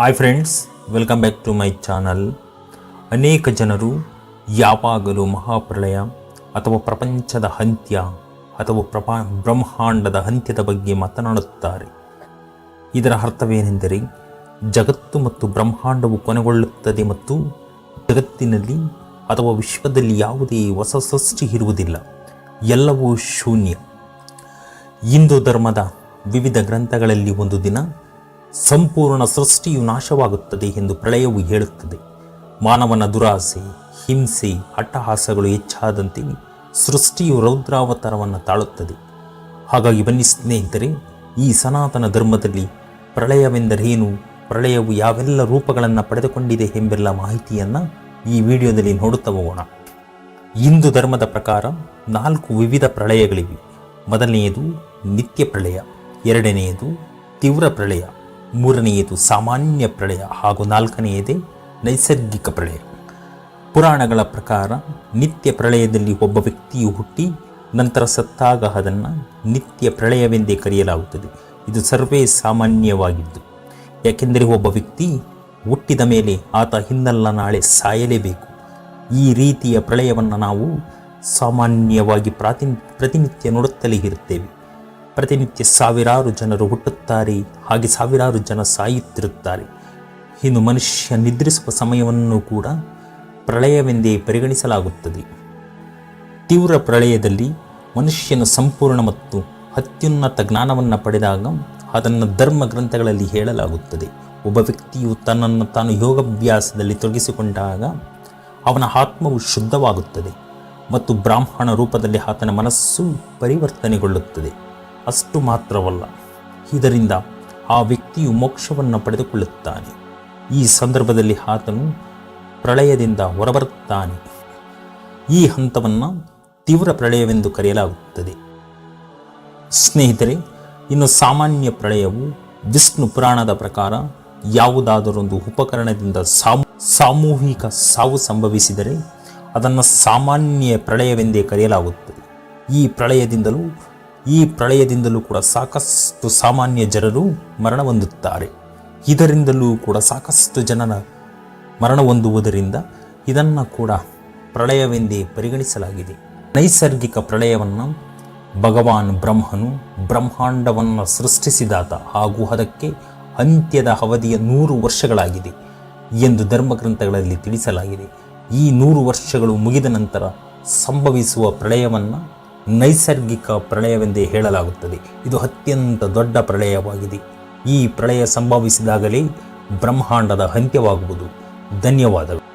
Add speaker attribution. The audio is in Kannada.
Speaker 1: Hi friends welcome back to my channel ಅನೇಕ ಜನರು ಯಾವಾಗಲೂ ಮಹಾಪ್ರಳಯ ಅಥವಾ ಪ್ರಪಂಚದ ಅಂತ್ಯ ಅಥವಾ ಪ್ರಪಾ, ಬ್ರಹ್ಮಾಂಡದ ಅಂತ್ಯದ ಬಗ್ಗೆ ಮಾತನಾಡುತ್ತಾರೆ. ಇದರ ಅರ್ಥವೇನೆಂದರೆ ಜಗತ್ತು ಮತ್ತು ಬ್ರಹ್ಮಾಂಡವು ಕೊನೆಗೊಳ್ಳುತ್ತದೆ ಮತ್ತು ಜಗತ್ತಿನಲ್ಲಿ ಅಥವಾ ವಿಶ್ವದಲ್ಲಿ ಯಾವುದೇ ಹೊಸ ಸೃಷ್ಟಿ ಇರುವುದಿಲ್ಲ. ಎಲ್ಲವೂ ಶೂನ್ಯ. ಹಿಂದೂ ಧರ್ಮದ ವಿವಿಧ ಗ್ರಂಥಗಳಲ್ಲಿ ಒಂದು ದಿನ ಸಂಪೂರ್ಣ ಸೃಷ್ಟಿಯು ನಾಶವಾಗುತ್ತದೆ ಎಂದು ಪ್ರಳಯವು ಹೇಳುತ್ತದೆ. ಮಾನವನ ದುರಾಸೆ, ಹಿಂಸೆ, ಅಟ್ಟಹಾಸಗಳು ಹೆಚ್ಚಾದಂತೆ ಸೃಷ್ಟಿಯು ರೌದ್ರಾವತಾರವನ್ನು ತಾಳುತ್ತದೆ. ಹಾಗಾಗಿ ಬನ್ನಿ ಸ್ನೇಹಿತರೆ, ಈ ಸನಾತನ ಧರ್ಮದಲ್ಲಿ ಪ್ರಳಯವೆಂದರೇನು ಪ್ರಳಯವು ಯಾವೆಲ್ಲ ರೂಪಗಳನ್ನು ಪಡೆದುಕೊಂಡಿದೆ ಎಂಬೆಲ್ಲ ಮಾಹಿತಿಯನ್ನು ಈ ವಿಡಿಯೋದಲ್ಲಿ ನೋಡುತ್ತಾ ಹೋಗೋಣ. ಹಿಂದೂ ಧರ್ಮದ ಪ್ರಕಾರ ನಾಲ್ಕು ವಿವಿಧ ಪ್ರಳಯಗಳಿವೆ. ಮೊದಲನೆಯದು ನಿತ್ಯ ಪ್ರಳಯ, ಎರಡನೆಯದು ತೀವ್ರ ಪ್ರಳಯ. ಮೂರನೆಯದು ಸಾಮಾನ್ಯ ಪ್ರಳಯ ಹಾಗೂ ನಾಲ್ಕನೆಯದೇ ನೈಸರ್ಗಿಕ ಪ್ರಳಯ. ಪುರಾಣಗಳ ಪ್ರಕಾರ ನಿತ್ಯ ಪ್ರಳಯದಲ್ಲಿ ಒಬ್ಬ ವ್ಯಕ್ತಿಯು ಹುಟ್ಟಿ ನಂತರ ಸತ್ತಾಗ ಅದನ್ನು ನಿತ್ಯ ಪ್ರಳಯವೆಂದೇ ಕರೆಯಲಾಗುತ್ತದೆ. ಇದು ಸರ್ವೇ ಸಾಮಾನ್ಯವಾಗಿದ್ದು, ಯಾಕೆಂದರೆ ಒಬ್ಬ ವ್ಯಕ್ತಿ ಹುಟ್ಟಿದ ಮೇಲೆ ಆತ ಹಿಂದಲ್ಲ ನಾಳೆ ಸಾಯಲೇಬೇಕು. ಈ ರೀತಿಯ ಪ್ರಳಯವನ್ನು ನಾವು ಸಾಮಾನ್ಯವಾಗಿ ಪ್ರಾತಿ ಪ್ರತಿನಿತ್ಯ ನೋಡುತ್ತಲೇ ಇರುತ್ತೇವೆ. ಪ್ರತಿನಿತ್ಯ ಸಾವಿರಾರು ಜನರು ಹುಟ್ಟುತ್ತಾರೆ, ಹಾಗೆ ಸಾವಿರಾರು ಜನ ಸಾಯುತ್ತಿರುತ್ತಾರೆ. ಇನ್ನು ಮನುಷ್ಯ ನಿದ್ರಿಸುವ ಸಮಯವನ್ನು ಕೂಡ ಪ್ರಳಯವೆಂದೇ ಪರಿಗಣಿಸಲಾಗುತ್ತದೆ. ತೀವ್ರ ಪ್ರಳಯದಲ್ಲಿ ಮನುಷ್ಯನು ಸಂಪೂರ್ಣ ಮತ್ತು ಅತ್ಯುನ್ನತ ಜ್ಞಾನವನ್ನು ಪಡೆದಾಗ ಅದನ್ನು ಧರ್ಮ ಗ್ರಂಥಗಳಲ್ಲಿ ಹೇಳಲಾಗುತ್ತದೆ. ಒಬ್ಬ ವ್ಯಕ್ತಿಯು ತನ್ನನ್ನು ತಾನು ಯೋಗಾಭ್ಯಾಸದಲ್ಲಿ ತೊಡಗಿಸಿಕೊಂಡಾಗ ಅವನ ಆತ್ಮವು ಶುದ್ಧವಾಗುತ್ತದೆ ಮತ್ತು ಬ್ರಾಹ್ಮಣ ರೂಪದಲ್ಲಿ ಆತನ ಮನಸ್ಸು ಪರಿವರ್ತನೆಗೊಳ್ಳುತ್ತದೆ. ಅಷ್ಟು ಮಾತ್ರವಲ್ಲ. ಇದರಿಂದ ಆ ವ್ಯಕ್ತಿಯು ಮೋಕ್ಷವನ್ನು ಪಡೆದುಕೊಳ್ಳುತ್ತಾನೆ. ಈ ಸಂದರ್ಭದಲ್ಲಿ ಆತನು ಪ್ರಳಯದಿಂದ ಹೊರಬರುತ್ತಾನೆ. ಈ ಹಂತವನ್ನು ತೀವ್ರ ಪ್ರಳಯವೆಂದು ಕರೆಯಲಾಗುತ್ತದೆ. ಸ್ನೇಹಿತರೆ, ಇನ್ನು ಸಾಮಾನ್ಯ ಪ್ರಳಯವು ವಿಷ್ಣು ಪುರಾಣದ ಪ್ರಕಾರ ಯಾವುದಾದರೊಂದು ಉಪಕರಣದಿಂದ ಸಾಮೂ, ಸಾಮೂಹಿಕ ಸಾವು ಸಂಭವಿಸಿದರೆ ಅದನ್ನು ಸಾಮಾನ್ಯ ಪ್ರಳಯವೆಂದೇ ಕರೆಯಲಾಗುತ್ತದೆ. ಈ ಪ್ರಳಯದಿಂದಲೂ ಈ ಪ್ರಳಯದಿಂದಲೂ ಕೂಡ ಸಾಕಷ್ಟು ಸಾಮಾನ್ಯ ಜನರು ಮರಣ ಹೊಂದುತ್ತಾರೆ. ಇದರಿಂದಲೂ ಕೂಡ ಸಾಕಷ್ಟು ಜನರ ಮರಣ ಹೊಂದುವುದರಿಂದ ಇದನ್ನು ಕೂಡ ಪ್ರಳಯವೆಂದೇ ಪರಿಗಣಿಸಲಾಗಿದೆ. ನೈಸರ್ಗಿಕ ಪ್ರಳಯವನ್ನು ಭಗವಾನ್ ಬ್ರಹ್ಮನು ಬ್ರಹ್ಮಾಂಡವನ್ನು ಸೃಷ್ಟಿಸಿದಾತ ಹಾಗೂ ಅದಕ್ಕೆ ಅಂತ್ಯದ ಅವಧಿಯ ನೂರು ವರ್ಷಗಳಾಗಿದೆ ಎಂದು ಧರ್ಮಗ್ರಂಥಗಳಲ್ಲಿ ತಿಳಿಸಲಾಗಿದೆ. ಈ ನೂರು ವರ್ಷಗಳು ಮುಗಿದ ನಂತರ ಸಂಭವಿಸುವ ಪ್ರಳಯವನ್ನು ನೈಸರ್ಗಿಕ ಪ್ರಳಯವೆಂದೇ ಹೇಳಲಾಗುತ್ತದೆ. ಇದು ಅತ್ಯಂತ ದೊಡ್ಡ ಪ್ರಳಯವಾಗಿದೆ. ಈ ಪ್ರಳಯ ಸಂಭವಿಸಿದಾಗಲೇ ಬ್ರಹ್ಮಾಂಡದ ಅಂತ್ಯವಾಗುವುದು. ಧನ್ಯವಾದಗಳು.